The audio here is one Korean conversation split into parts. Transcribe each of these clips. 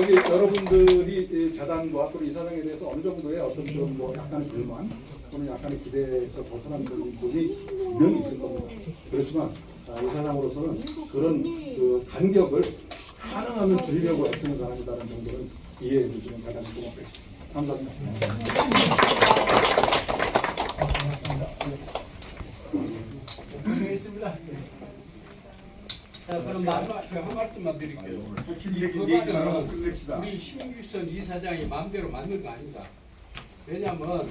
저기 여러분들이 이 재단과 또 이사장에 대해서 어느 정도의 어떤 좀 뭐 약간의 불만 또는 약간의 기대에서 벗어난 부분이 분명히 있을 겁니다. 그렇지만 아, 이사장으로서는 그런 그 간격을 가능하면 줄이려고 애쓰는 사람이다는 정도는 이해해 주시면 가장 고맙겠습니다. 감사합니다. 자, 그럼 마지막 한 말씀만 드릴게요. 그거는 우리 신규선 이사장이 마음대로 만든 거 아니다. 왜냐하면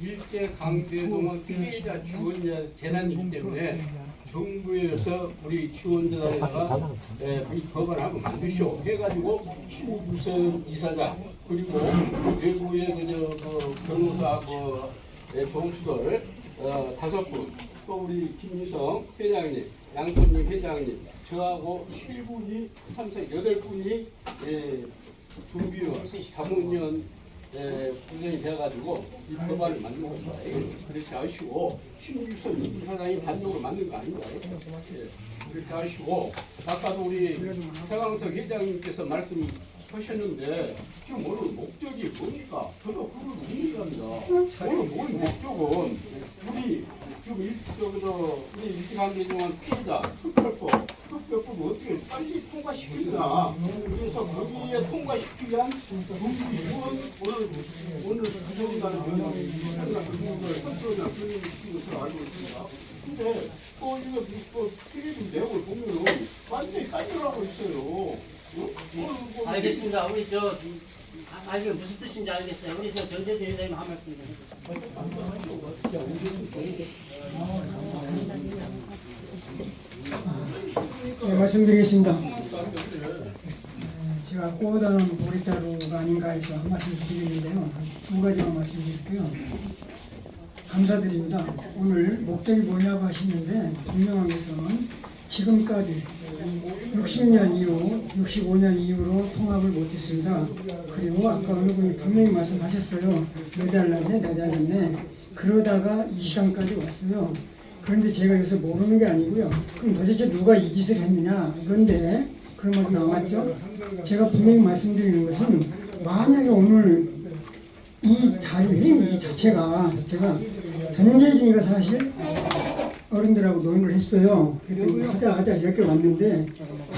일제 강제동원 피해자 지원자 재단이기 때문에 정부에서 우리 지원재단에다가 에, 이 법안을 한번 만드시오. 해가지고 신규선 이사장 그리고 그 외부의 그저 그 변호사 그 에, 동수들 어, 다섯 분 또 우리 김희성 회장님, 양손님 회장님, 저하고 7분이 참석, 8분이 예, 준비원, 자문위원 예, 구성이 돼가지고 이 법안을 만든 겁니다. 예, 그렇게 아시고 신규선 이사장이 단독으로 만든 거 아닙니다. 예, 그렇게 아시고 아까도 우리 서강석 회장님께서 말씀 하셨는데 지금 오늘 목적이 뭡니까? 저도 그걸 묻는답니다. 오늘 뭘 목적은 우리 지금 일, 저기서 우리 일찌감기 중한 피해자 특별법 특별법을 어떻게 빨리 통과시키나 그래서 거기에 통과시키기 위한 준비위원 오늘 오늘 분이 그 부분을 선수나 분리시킨 것으로 알고 있습니다. 근데 또 이거 또 필요한 내용을 보면은 완전히 까지하고 있어요. 어? 뭐 알겠습니다. 우리 저 아, 알게 무슨 뜻인지 알겠어요. 우리 저 전재재 회장님 한 말씀 좀 해주세요. 네, 말씀드리겠습니다. 네, 제가 꼬다는 보리자루가 아닌가 해서 한 말씀 드리는데요. 두 가지만 말씀드릴게요. 감사드립니다. 오늘 목적이 뭐냐고 하시는데 분명한 것은 지금까지 60년 이후, 65년 이후로 통합을 못했습니다. 그리고 아까 어느 분이 분명히 말씀하셨어요. 내 잘났네, 나 잘났네. 그러다가 이 시간까지 왔어요. 그런데 제가 여기서 모르는 게 아니고요. 그럼 도대체 누가 이 짓을 했느냐 이건데 그런 말이 나왔죠. 제가 분명히 말씀드리는 것은 만약에 오늘 이 자유 이 자체가 자체가 전재진이가 사실 어른들하고 논의를 했어요. 그랬더니 하자 하자 이렇게 왔는데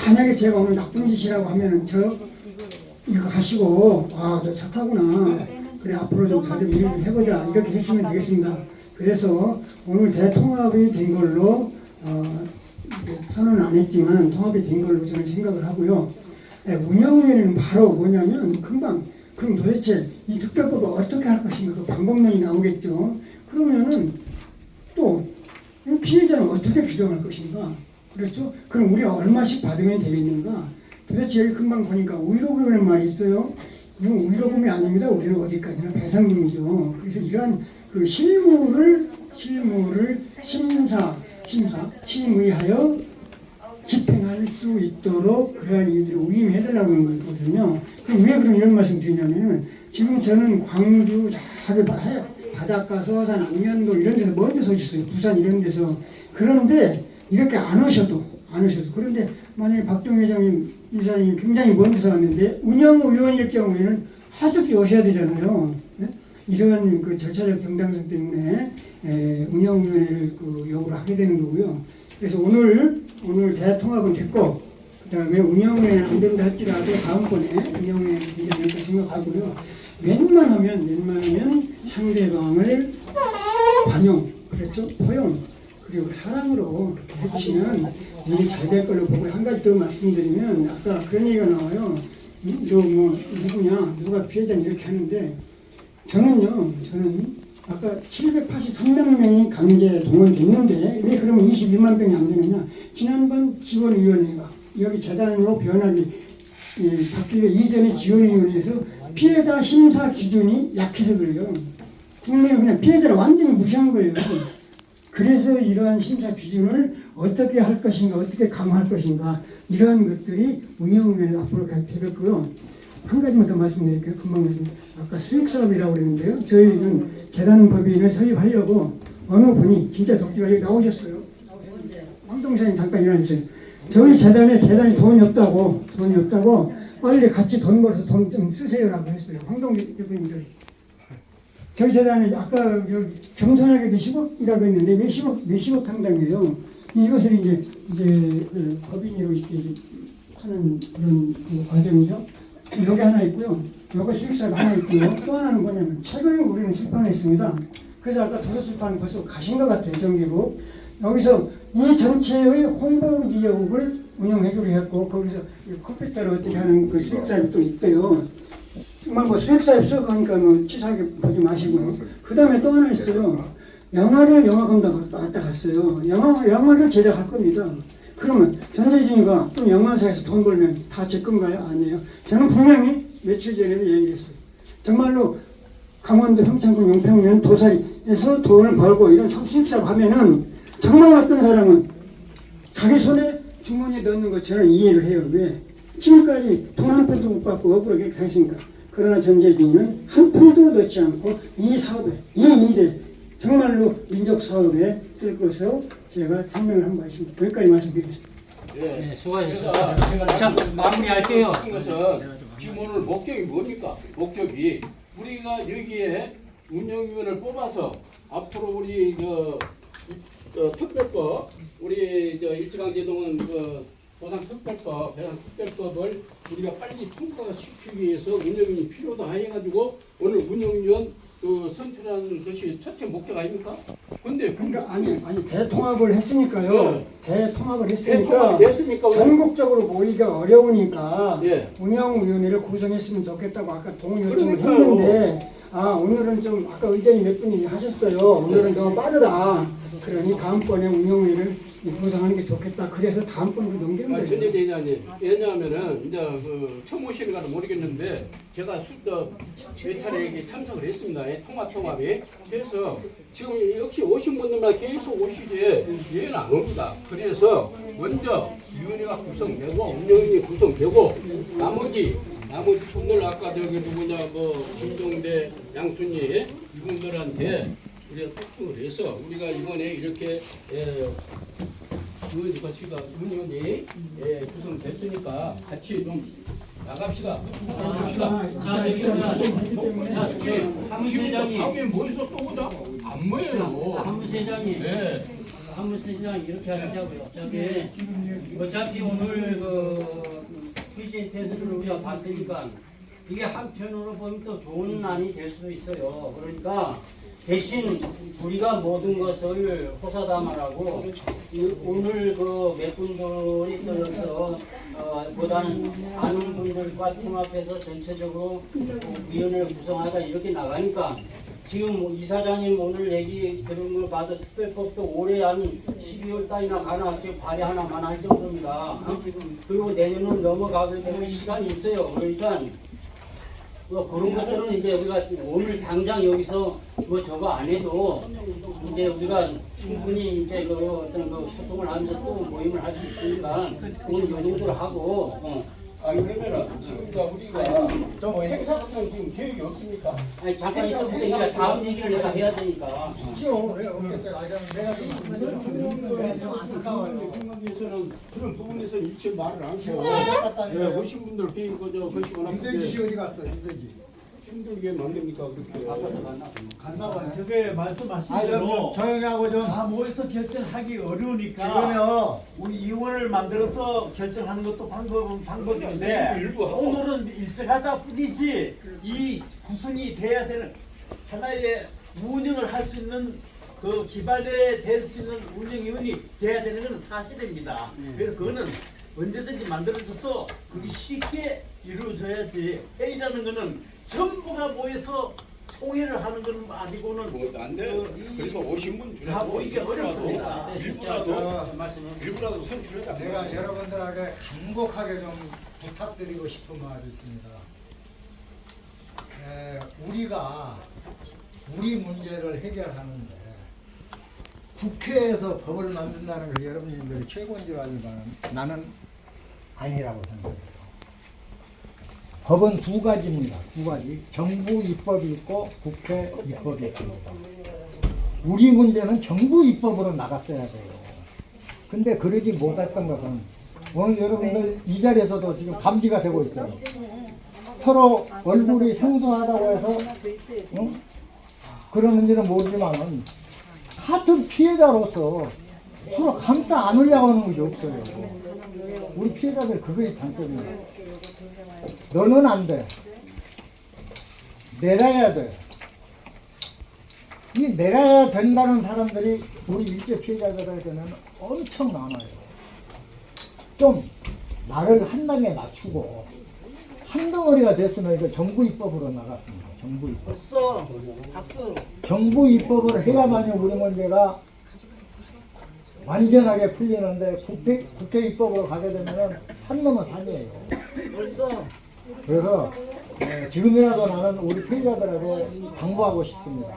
만약에 제가 오늘 나쁜 짓이라고 하면은 저 이거 하시고 아너 착하구나 그래 앞으로 좀 자주 일을 해보자 이렇게 했으면 되겠습니다. 그래서 오늘 대통합이 된 걸로 어, 선언은 안 했지만 통합이 된 걸로 저는 생각을 하고요. 예, 운영위원회는 바로 뭐냐면 금방 그럼 도대체 이 특별법을 어떻게 할 것인가 그 방법론이 나오겠죠. 그러면은 또 피해자는 어떻게 규정할 것인가? 그렇죠? 그럼 우리가 얼마씩 받으면 되겠는가? 도대체 여기 금방 보니까 의료금이라는 말이 있어요. 이건 의료금이 아닙니다. 우리는 어디까지나 배상금이죠. 그래서 이러한 그 실무를 실무를 심사 심사 심의하여 집행할 수 있도록 그러한 이들을 위임해달라고 하는 거거든요. 그럼 왜 그런 이런 말씀 드리냐면은 지금 저는 광주 저기 바닷가 서산 안면도 이런 데서 먼 데서 오셨어요. 부산 이런 데서 그런데 이렇게 안 오셔도 안 오셔도 그런데 만약에 박정 회장님 이사님 굉장히 먼 데서 왔는데 운영위원일 경우에는 하숙이 오셔야 되잖아요. 네? 이런 그 절차적 정당성 때문에 에, 운영위원회를 그 요구를 하게 되는 거고요. 그래서 오늘 오늘 대통합은 됐고 그 다음에 운영위원회는 안 된다 할지라도 다음번에 되지 않을까 생각하고요. 웬만하면 웬만하면 상대방을 반영 그렇죠? 포용 그리고 사랑으로 해주시면 일이 잘 될 걸로 보고 한 가지 더 말씀드리면 아까 그런 얘기가 나와요. 음, 너뭐 누구냐? 누가 피해자 이렇게 하는데 저는요 저는 아까 783명 명이 강제 동원됐는데 왜 그러면 21만 명이 안 되느냐? 지난번 지원위원회가 여기 재단으로 변하기 예, 바뀌기 이전에 지원위원회에서 피해자 심사 기준이 약해서 그래요 국민은 그냥 피해자를 완전히 무시한 거예요 그래서 이러한 심사 기준을 어떻게 할 것인가, 어떻게 강화할 것인가, 이러한 것들이 운영을 앞으로 가게 되겠고요. 한 가지만 더 말씀드릴게요. 금방. 아까 수익 사업이라고 그랬는데요. 저희는 재단 법인을 설립하려고 어느 분이 진짜 독지가 여기 나오셨어요. 왕동사님 잠깐 일어나주세요. 저희 재단에 재단이 돈이 없다고, 돈이 없다고 빨리 같이 돈 벌어서 돈 좀 쓰세요라고 했어요. 황동기 대표님들. 저희 재단에 아까 여기 겸손하게도 10억이라고 했는데 몇십억, 몇십억 상당이에요. 이것을 이제, 이제 그 법인으로 이렇게 하는 그런 그 과정이죠. 여기 하나 있고요. 여기 수익사가 하나 있고요. 또 하나는 뭐냐면 책을 우리는 출판했습니다. 그래서 아까 도서출판 벌써 가신 것 같아요. 정기국. 여기서 이 전체의 홍보 기업을 운영해주기로 했고 거기서 이 컴퓨터를 어떻게 하는 그 수익사업이 또 있대요. 정말 뭐 수익사업 써 그러니까 뭐 치사하게 보지 마시고요. 그 다음에 또 하나 있어요. 영화를 영화감독 왔다 갔어요. 영화, 영화를 제작할 겁니다. 그러면 전재진이가 또 영화사에서 돈 벌면 다 제 건가요? 아니에요. 저는 분명히 며칠 전에도 얘기했어요. 정말로 강원도 평창군 용평면 도사리에서 돈을 벌고 이런 수입사업 하면은 정말 어떤 사람은 자기 손에 주머니에 넣는 거 저는 이해를 해요. 왜? 지금까지 돈 한 푼도 못 받고 억울하게 다 했으니까. 그러나 전재진은 한 푼도 넣지 않고 이 사업에, 이 일에 정말로 민족 사업에 쓸 것으로 제가 천명을 한바 있습니다. 여기까지 말씀드리겠습니다. 예. 네, 수고하셨습니다. 제가 자, 마무리할게요. 한 것은 지금 오늘 목적이 뭡니까? 목적이 우리가 여기에 운영위원을 뽑아서 앞으로 우리 그 어, 특별법 우리 저 일제강제동원 그 보상 특별법 배상 특별법을 우리가 빨리 통과시키기 위해서 운영위원이 필요도 해가지고 오늘 운영위원 그 선출하는 것이 첫째 목적 아닙니까? 근데 그러니까 아니 아니 대통합을 했으니까요. 대통합을 했으니까? 오늘? 전국적으로 모이기가 어려우니까 예. 운영위원회를 구성했으면 좋겠다고 아까 동의 요청을 그러니까요. 했는데 아 오늘은 좀 아까 의견이 몇 분이 하셨어요. 오늘은 너무 빠르다. 그러니 다음번에 운영위를 구성하는 게 좋겠다. 그래서 다음번으로 넘기는 아, 거예요. 전제 대장님 왜냐하면은 이제 그 처음 오시는 가는 모르겠는데 제가 수도 몇 차례 참석을 했습니다. 이 통합 통합이 그래서 지금 역시 오신 분들만 계속 오시지 얘는 안 옵니다. 그래서 먼저 위원회가 구성되고 운영이 구성되고 나머지 나머지 분들 아까 저기 누구냐 뭐 김종대 양순이 이분들한테 우리가 토킹을 해서 우리가 이번에 이렇게 예, 그 것이가 운영이 예, 구성됐으니까 같이 좀 나갑시다. 나갑시다. 자, 한문세장이 다음에 모여서 또 오자. 안 모여요. 한문세장이 네. 한문세장 이렇게 하자고요. 저기 어차피 오늘 그 프리젠테이션을 우리가 봤으니까 이게 한편으로 보면 또 좋은 난이 될 수도 있어요. 그러니까 대신 우리가 모든 것을 이- 오늘 그몇 분들이 또 여기서 어, 보다는 아는 분들과 통합해서 전체적으로 위원회를 구성하다 이렇게 나가니까 지금 뭐 이사장님 오늘 얘기 들은 걸 봐도 특별법도 올해 한 12월 달이나 가나 지금 발의 하나만 할 정도입니다. 그리고 내년은 넘어가게 되면 시간이 있어요. 그러니까 뭐 그런 것들은 이제 우리가 오늘 당장 여기서 뭐 저거 안 해도 이제 우리가 충분히 이제 그 어떤 그 소통을 하면서 또 모임을 할 수 있으니까 오늘 요 정도로 하고 어. 아 그러면은 지금 이제 우리가 저 행사 같은 거 지금 계획이 없습니까? 아니 잠깐 있어 보세요. 그러니까 다음 얘기를 내가 해야 되니까. 지금 왜 없겠어요? 아, 그럼 내가 좀 안타까워요. 생각에서는 그런 부분에서 일체 말을 안 해요. 예, 오신 분들 비 그저 거시거나 씨 어디 갔어? 윤대기. 힘들게 만듭니까 그렇게? 바빠서 만나. 갔나 봐요. 저게 말씀하신 아, 대로 좀 조용히 하고 좀. 다 모여서 결정하기 어려우니까 지금요. 우리 의원을 만들어서 결정하는 것도 방법은 방법인데 일부 하고. 오늘은 일찍하다 뿐이지 이 구성이 돼야 되는 하나의 운영을 할 수 있는 그 기반에 될 수 있는 운영위원이 돼야 되는 건 사실입니다. 그래서 그거는 언제든지 만들어져서 그게 쉽게 이루어져야지 회의라는 거는 전부가 모여서 총회를 하는 건 아니고는 뭐안 돼. 그래서 오신 분 중에 다 모이기 어렵습니다. 일부라도 어, 말씀을. 일부라도 선출해자. 내가 여러분들에게 간곡하게 좀 부탁드리고 싶은 말이 있습니다. 에, 우리가 우리 문제를 해결하는데 국회에서 법을 만든다는 걸 여러분들이 최고인 줄 알지만 나는 아니라고 생각해요. 법은 두 가지입니다. 두 가지. 정부 입법이 있고 국회 입법이 있습니다. 우리 문제는 정부 입법으로 나갔어야 돼요. 근데 그러지 못했던 것은 오늘 여러분들 이 자리에서도 지금 감지가 되고 있어요. 서로 얼굴이 생소하다고 해서 응? 그러는지는 모르지만은 같은 피해자로서 서로 감싸 안으려고 하는 것이 없어요. 우리 피해자들 그게 장점이에요. 너는 안 돼. 내려야 돼. 이 내려야 된다는 사람들이 우리 일제 피해자들에게는 엄청 많아요. 좀 나를 한 단계 낮추고 한 덩어리가 됐으면 이거 정부 입법으로 나갔습니다. 정부 입법. 박수. 정부 입법을 해야만이 우리 문제가 완전하게 풀리는데 국회, 국회 입법으로 가게 되면은 산 넘어 산이에요. 벌써 그래서 어, 지금이라도 나는 우리 피해자들에게 당부하고 싶습니다.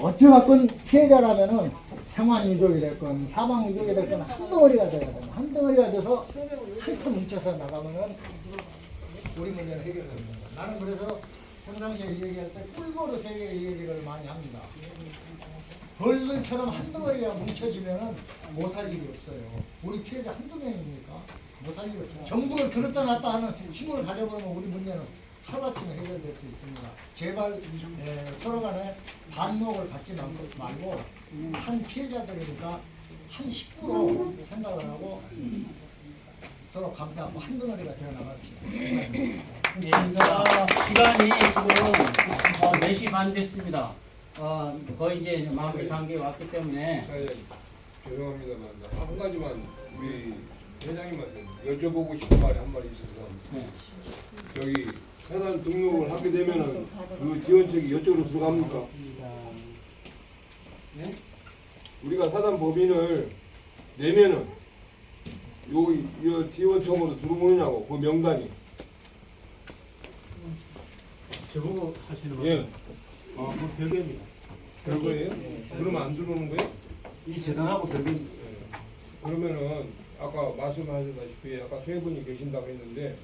어찌됐건 피해자라면은 생활 이동이 됐건 사망 이동이 됐건 한 덩어리가 돼야 됩니다. 한 덩어리가 돼서 한터 뭉쳐서 나가면은 우리 문제는 해결됩니다. 나는 그래서 평상시에 이 얘기할 때 꿀버릇의 이 얘기를 많이 합니다. 벌들처럼 한 덩어리가 뭉쳐지면은 못살 일이 없어요. 우리 피해자 한두 명이니까 못살 일이 없어요. 정부를 들었다 놨다 하는 힘을 가져보면 우리 문제는 하루아침에 해결될 수 있습니다. 제발 에, 서로 간에 반목을 말- 말고 한 피해자들이니까 한 10% 생각을 하고 서로 감사하고 한 덩어리가 되어 나갑시다. 예, 자, 시간이 지금 어, 4시 반 됐습니다. 어, 거의 이제 마무리 단계에 왔기 때문에 사장님, 죄송합니다만 한 가지만 우리 회장님한테 여쭤보고 싶은 말이 한 마디 있어서 네. 여기 사단 등록을 하게 되면은 그 지원책이 이쪽으로 들어갑니까? 네? 우리가 사단 법인을 내면은 요, 요 지원청으로 들어오느냐고 그 명단이 저보고 하시는 거. 예 어, 그 별개입니다. 별거예요? 그러면 안 들어오는 거예요? 이 재단하고 별개입니다. 예. 그러면은 아까 말씀하셨다시피 아까 세 분이 계신다고 했는데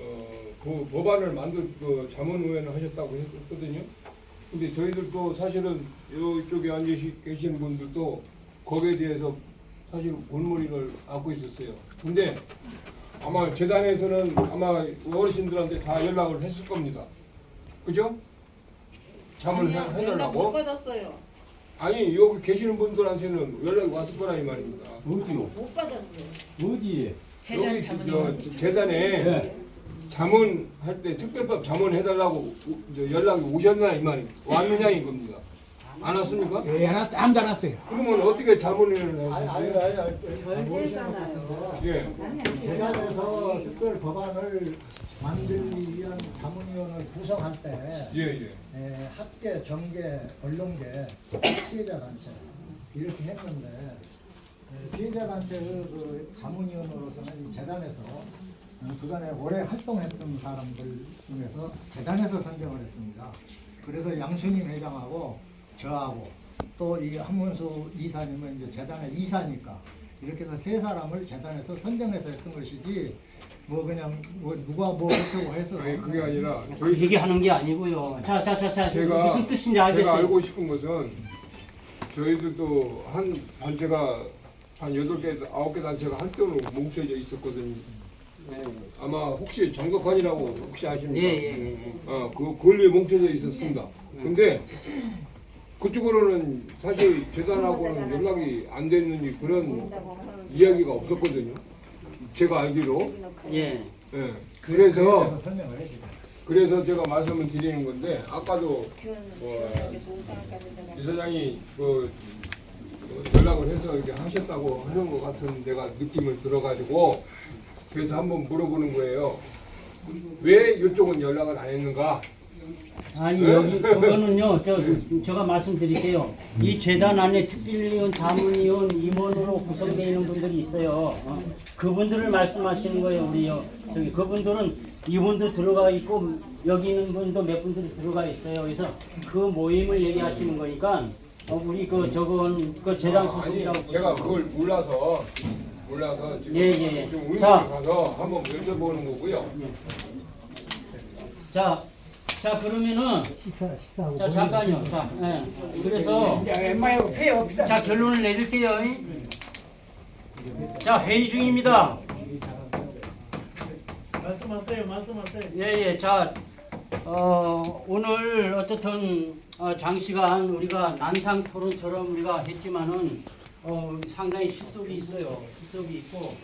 어그 법안을 만들 그 자문위원회 하셨다고 했거든요. 근데 저희들도 사실은 이쪽에 앉아 계신 분들도 거기에 대해서 사실 골머리를 앓고 있었어요. 근데 아마 재단에서는 아마 어르신들한테 다 연락을 했을 겁니다. 그죠? 자문을 해- 연락 못 해달라고? 받았어요. 아니 여기 계시는 분들한테는 연락이 왔을 거라 이 말입니다. 어디요? 못 받았어요. 어디에? 여기 저, 저 재단에 자문 할 때 특별법 자문 해달라고 오- 저 연락이 오셨나 이 말이 왔느냐 이 겁니다. 안 왔습니까? 예, 하나 안 알았어요. 그러면 어떻게 자문을 아니, 아니, 하세요? 아니, 아니, 것 같은데. 예. 재단 특별 법안을 만들기 위한 자문위원을 구성할 때 예, 예. 에, 학계, 정계, 언론계, 피해자 단체 이렇게 했는데 에, 피해자 단체 그 자문위원으로서는 이 재단에서 어, 그간에 오래 활동했던 사람들 중에서 재단에서 선정을 했습니다. 그래서 양순임 회장하고 저하고 또 이 한문수 이사님은 이제 재단의 이사니까 이렇게 해서 세 사람을 재단에서 선정해서 했던 것이지 뭐 그냥 뭐 누가 뭐 어쩌고 해서 아니 그게 아니라 그 저희 얘기하는 게 아니고요. 자, 자, 자, 자, 제가 무슨 뜻인지 제가 알겠어요. 알고 싶은 것은 저희들도 한 단체가 한 여덟 개 아홉 개 단체가 한쪽으로 뭉쳐져 있었거든요. 네. 아마 혹시 정덕환이라고 혹시 예, 아십니까? 예, 예. 예. 어, 그 권리에 뭉쳐져 있었습니다. 근데 그쪽으로는 사실 재단하고는 연락이 안 됐는지 그런 이야기가 없었거든요. 제가 알기로. 예. 예. 그래서 설명을 해주세요. 그래서 제가 말씀을 드리는 건데 아까도 뭐 이사장이 그 연락을 해서 이렇게 하셨다고 하는 것 같은 내가 느낌을 들어가지고 그래서 한번 물어보는 거예요. 왜 이쪽은 연락을 안 했는가? 아니 여기 그거는요. 저 제가 말씀드릴게요. 이 재단 안에 특별위원, 자문위원, 임원으로 구성되어 있는 분들이 있어요. 어? 그분들을 말씀하시는 거예요. 우리요. 저기 그분들은 이분도 들어가 있고 여기 있는 분도 몇 분들이 들어가 있어요. 그래서 그 모임을 얘기하시는 거니까 어, 우리 그 저건 그 재단 아니 소속이라고 제가 보시면 그걸 몰라서 몰라서 지금 예, 예, 예. 좀 의문이 자. 가서 한번 여쭤보는 거고요. 자, 자 그러면은 식사 식사하고 자 잠깐요. 자, 예. 그래서 폐. 자 결론을 내릴게요. 자 회의 중입니다. 말씀하세요. 말씀하세요. 예예. 자 어, 오늘 어쨌든 어, 장시간 우리가 난상 토론처럼 우리가 했지만은 어, 상당히 실속이 있어요. 실속이 있고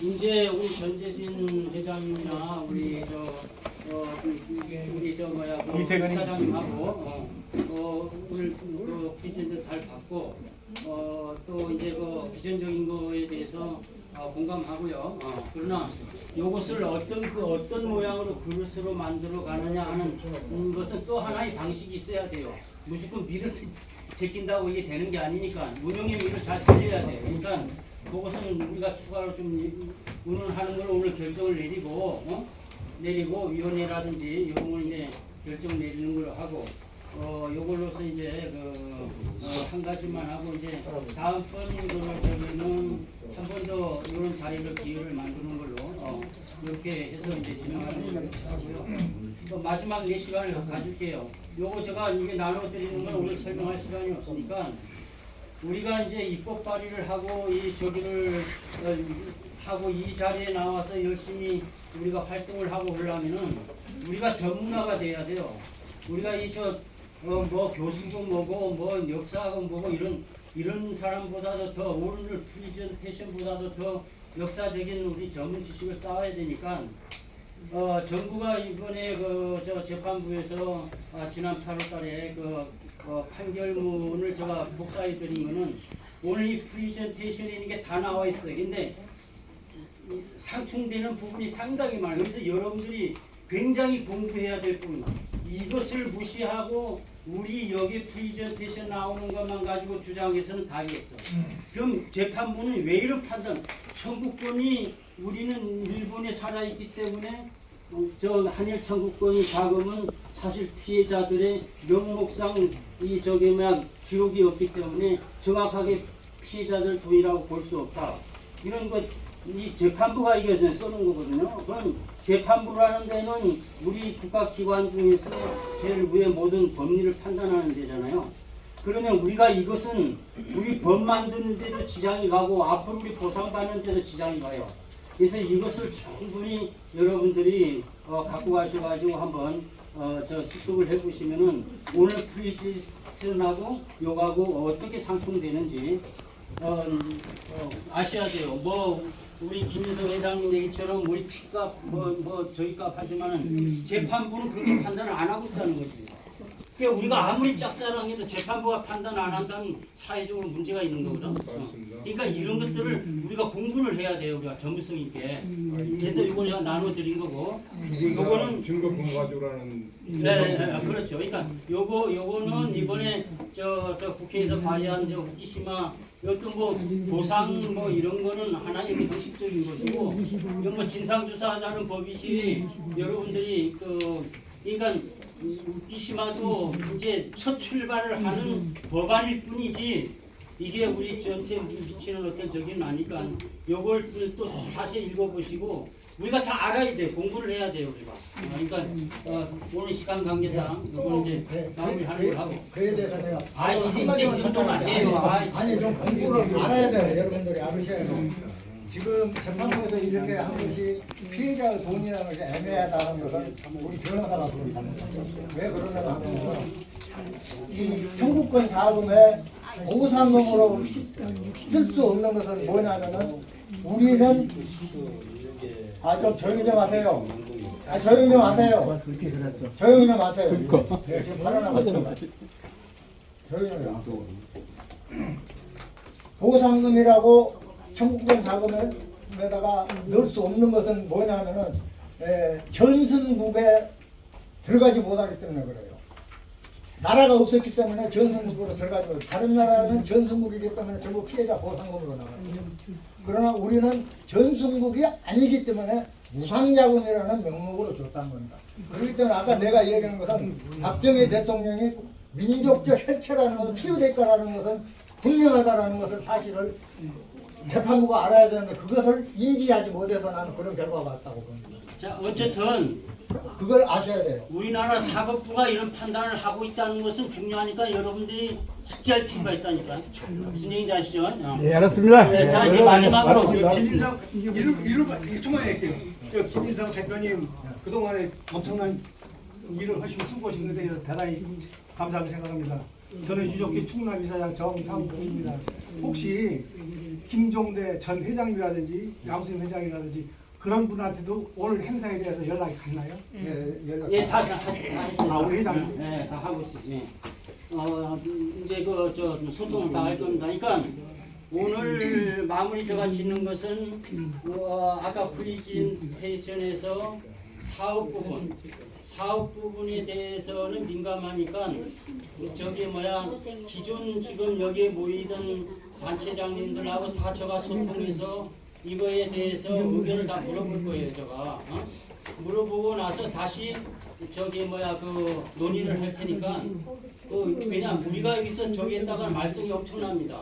이제 우리 전재진 회장님이나 우리 저 어, 우리 저 뭐야 그 사장님하고 어, 어, 오늘 그 프리젠트 잘 받고 어, 또 이제 그 비전적인 거에 대해서 어, 공감하고요. 어, 그러나 이것을 어떤 그 어떤 모양으로 그릇으로 만들어 가느냐 하는 음, 것은 또 하나의 방식이 있어야 돼요. 무조건 밀을 제낀다고 이게 되는 게 아니니까 운영의 밀을 잘 살려야 돼요. 그러니까 그것은 우리가 추가로 좀 운운하는 걸 오늘 결정을 내리고 어? 내리고 위원회라든지 이런 걸 이제 결정 내리는 걸로 하고 어 요걸로서 이제 그한 가지만 하고 이제 다음번 그 저기는 한 번 더 이런 자리를 기회를 만드는 걸로 어 이렇게 해서 이제 진행하는 하고요. 또 마지막 네 시간을 가질게요. 요거 제가 이게 나눠 드리는 건 오늘 설명할 시간이 없으니까 우리가 이제 입법 발의를 하고 이 저기를 어, 하고 이 자리에 나와서 열심히 우리가 활동을 하고 그러려면은 우리가 전문가가 돼야 돼요. 우리가 이저뭐 교수고 뭐고 뭐 역사하고 뭐고 이런 이런 사람보다도 더 오늘 프리젠테이션보다도 더 역사적인 우리 전문 지식을 쌓아야 되니까 어, 정부가 이번에 그 저 재판부에서 아, 지난 8월달에 그 어, 판결문을 제가 복사해 드린 거는 오늘 이 프리젠테이션에 있는 게다 나와 있어요. 근데 상충되는 부분이 상당히 많아요. 그래서 여러분들이 굉장히 공부해야 될 부분. 이것을 무시하고 우리 여기 프리젠테이션 나오는 것만 가지고 주장해서는 답이 없어. 그럼 재판부는 왜 이런 판단? 청구권이 우리는 일본에 살아있기 때문에 어, 저 한일 청구권 자금은 사실 피해자들의 명목상 이 저기 막 기록이 없기 때문에 정확하게 피해자들 돈이라고 볼 수 없다. 이런 것 이 재판부가 이게 이제 써놓은 거거든요. 그럼 재판부라는 데는 우리 국가기관 중에서 제일 위에 모든 법리를 판단하는 데잖아요. 그러면 우리가 이것은 우리 법 만드는 데도 지장이 가고 앞으로 우리 보상받는 데도 지장이 가요. 그래서 이것을 충분히 여러분들이 어, 갖고 가셔가지고 한번 어, 저 습득을 해보시면은 오늘 프리지션하고 요하고 어떻게 상충되는지 어, 어, 아셔야 돼요. 뭐 우리 김인석 회장님 얘기처럼 우리 피값 뭐, 뭐 저희 값 하지만 은 재판부는 그렇게 판단을 안 하고 있다는 거지. 그러니까 우리가 아무리 짝사랑해도 재판부가 판단 안 한다는 사회적으로 문제가 있는 거거든. 어. 그러니까 이런 것들을 우리가 공부를 해야 돼요. 우리가 전문성 있게. 그래서 이걸 제가 나눠드린 거고. 죽은 요거는 사람 증거품 가져오라는 네, 네, 아, 그렇죠. 그러니까 요거 요거는 이번에 저, 저 국회에서 발의한 저 후쿠시마 어떤 뭐 보상 뭐 이런 거는 하나의 형식적인 것이고 이건 뭐 진상조사하자는 법이지 여러분들이 그 그러니까 후쿠시마도 이제 첫 출발을 하는 법안일 뿐이지 이게 우리 전체에 미치는 어떤 적인 아니까 요걸 또 다시 읽어보시고 우리가 다 알아야 돼 공부를 해야 돼요 우리가. 어, 그러니까 어, 오늘 시간 관계상 이건 이제 마무리 하는 걸 하고. 그에 대해서 내가 아, 이제 한마디만 이제 진도만 간단히 해요. 아, 아니, 좀 공부를 알아야 돼요. 여러분들이 알으셔야 돼요. 지금 재판부에서 이렇게 한 것이 피해자의 돈이라는 것이 애매하다는 것은 우리 변호사가 거죠 왜 그러냐고 하면 이 청구권 자금에 보상금으로 쓸 수 없는 것은 뭐냐면은 우리는 아 좀 조용히 좀 하세요. 아 조용히 좀 하세요. 조용히 좀 하세요. 네, 지금 발언하고 있습니다. 조용히 좀 하세요. 보상금이라고 청구권 자금에다가 넣을 수 없는 것은 뭐냐면은 에, 전승국에 들어가지 못하기 때문에 그래요. 나라가 없었기 때문에 전승국으로 들어가지 못. 다른 나라는 전승국이기 때문에 전부 피해자 보상금으로 나가요. 그러나 우리는 전승국이 아니기 때문에 무상자금이라는 명목으로 줬다는 겁니다. 그렇기 때문에 아까 내가 얘기한 것은 박정희 대통령이 민족적 해체라는 것은 피우대가라는 것은 분명하다라는 것을 사실을 재판부가 알아야 되는데 그것을 인지하지 못해서 나는 그런 결과가 왔다고 봅니다. 자 어쨌든 그걸 아셔야 돼요. 우리나라 사법부가 이런 판단을 하고 있다는 것은 중요하니까 여러분들이 숙지할 필요가 있다니까. 무슨 얘기인지 아시죠? 어. 예, 알았습니다. 네, 자 이제 마지막으로 김인상 이름 이름 중간에 할게요. 저 김인상 대표님 그동안에 엄청난 일을 하시고 수고하신 것에 대해서 대단히 감사하게 생각합니다. 저는 유족기 충남 이사장 정상국입니다. 혹시 김종대 전 회장이라든지 양수인 회장이라든지 그런 분한테도 오늘 행사에 대해서 연락이 갔나요? 예, 연락. 예, 다, 다, 다 했어요. 아, 우리 회장님? 네, 다 하고 있어요. 예. 어, 이제 그, 저, 소통을 다 할 겁니다. 그러니까, 오늘 마무리 제가 짓는 것은, 어, 아까 프리젠테이션에서 사업 부분, 사업 부분에 대해서는 민감하니까, 저기 뭐야, 기존 지금 여기에 모이던 단체장님들하고 다 제가 소통해서 이거에 대해서 의견을 다 물어볼 거예요, 제가. 어? 물어보고 나서 다시 저기 뭐야 그 논의를 할 테니까 그 왜냐 우리가 여기서 저기에다가 말썽이 엄청납니다.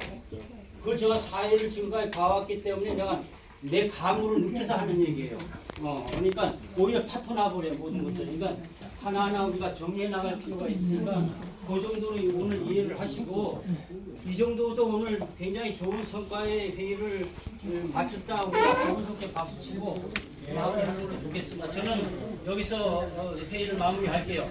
그걸 제가 사회를 지금까지 봐왔기 때문에 내가 내 감으로 느껴서 하는 얘기예요. 어 그러니까 오히려 파토 나 버려 모든 것들. 그러니까 하나하나 우리가 정리해 나갈 필요가 있으니까 그 정도로 오늘 이해를 하시고 이 정도도 오늘 굉장히 좋은 성과의 회의를 음, 마쳤다 우리가 기분좋게 박수 치고 마무리하는 걸로 좋겠습니다. 저는 여기서 어, 회의를 마무리할게요.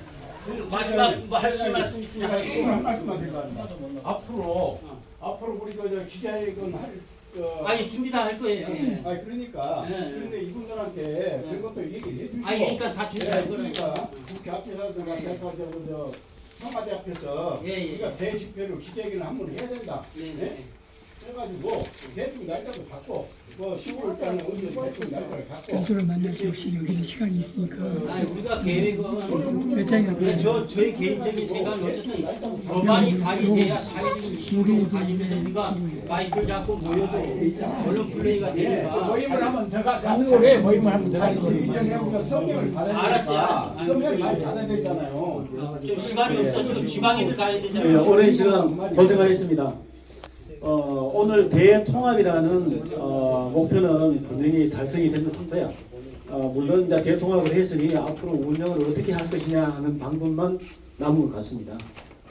마지막 뭐 하실 말씀 있으면 하시고 한 말씀만 드리고 합니다. 앞으로 앞으로 우리 그저 기자회견 할 어, 아니 준비 다 할 거예요. 예. 아니 그러니까 네, 네. 그런데 이분들한테 그런 것도 얘기를 해주시고 아니 그러니까 다 준비 네, 할 거예요. 그러니까 국회 앞에서 앞에서 저, 저 청와대 앞에서 예, 예. 우리가 대집회로 기자회견을 한번 해야 된다. 네, 네? 네. 해가지고 대충 날짜도 갖고 뭐 10월 달에 언제 대충 날짜를 갖고 교수를 만날 게 없이 여기서 시간이 있으니까 아니 우리가 계획은 회장이가 그래, 저 저희 개인적인 생각은 어쨌든 법안이 발의돼야 사회적인 이슈를 가지면서 우리가 마이크 잡고 모여도 언론 플레이가 되니까 모임을 한번 더 가- 갖는 거래. 모임을 한번 더 아니 갖는 거래. 이전에 우리가 서명을 받아야 알았어요, 되니까 알았어. 아니, 서명을 많이 받아야 되잖아요. 좀 시간이 없어 지금 지방에들 가야 네, 되잖아요. 오랜 시간 고생하셨습니다. 어, 오늘 대통합이라는 어, 목표는 분명히 달성이 된것 같고요. 어, 물론 이제 대통합을 했으니 앞으로 운영을 어떻게 할 것이냐 하는 방법만 남은 것 같습니다.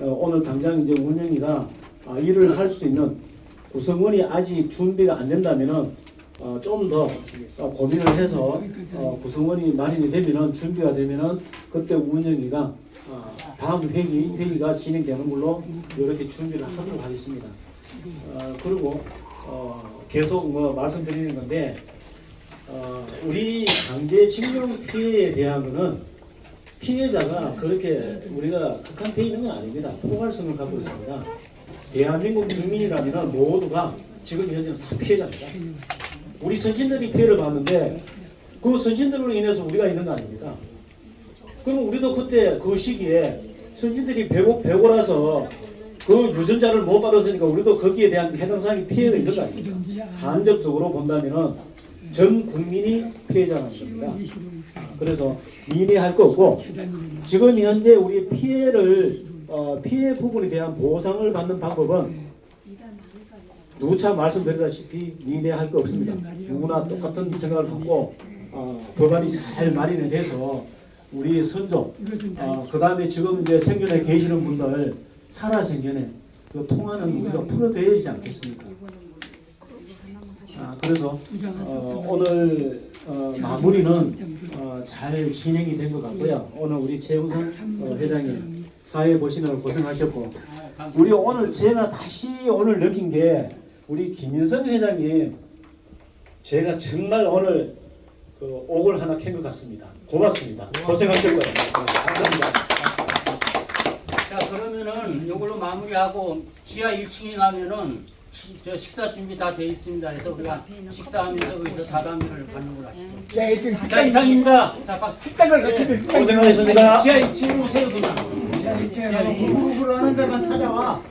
어, 오늘 당장 이제 운영이가 어, 일을 할 수 있는 구성원이 아직 준비가 안 된다면은 어, 좀더 고민을 해서 어, 구성원이 마련이 되면은 준비가 되면은 그때 운영이가 어, 다음 회의 회의가 진행되는 걸로 이렇게 준비를 하도록 하겠습니다. 어, 그리고 어, 계속 뭐 말씀드리는 건데 어, 우리 강제 징용 피해에 대한 거는 피해자가 그렇게 우리가 극한되어 있는 건 아닙니다. 포괄성을 갖고 있습니다. 대한민국 국민이라면 모두가 지금 현재는 다 피해자입니다. 우리 선진들이 피해를 봤는데 그 선진들로 인해서 우리가 있는 거 아닙니까? 그럼 우리도 그때 그 시기에 선진들이 배고, 배고라서 그 유전자를 못 받았으니까 우리도 거기에 대한 해당 사항이 피해가 있는 거 아닙니까? 간접적으로 본다면은 전 국민이 피해자라는 겁니다. 그래서 미래할 거 없고 지금 현재 우리 피해를 어, 피해 부분에 대한 보상을 받는 방법은 누차 말씀드리다시피 미래할 거 없습니다. 누구나 똑같은 생각을 갖고 어, 법안이 잘 마련이 돼서 우리 선조 어, 그 다음에 지금 이제 생존에 계시는 분들 살아 생전에 그 통화는 우리가 풀어둬야 되지 않겠습니까? 아, 그래서 어, 오늘 어, 마무리는 어, 잘 진행이 된 것 같고요. 오늘 우리 최영상 어, 회장님 사회 보시느라 고생하셨고 우리 오늘 제가 다시 오늘 느낀 게 우리 김인성 회장님 제가 정말 오늘 그 옥을 하나 캔 것 같습니다. 고맙습니다. 고생하셨고요. 네, 감사합니다. 자 그러면은 이걸로 마무리하고 지하 1층에 가면은 시- 저 식사 준비 다 돼 있습니다. 그래서 우리가 식사하면서 거기서 자담회를 갖는 걸로 하시죠. 야, 이렇게 자 이상입니다. 자 박- 식당을 같이 고생하셨습니다. 지하 1층으로 오세요 그냥. 그룹으로 하는 데만 찾아와.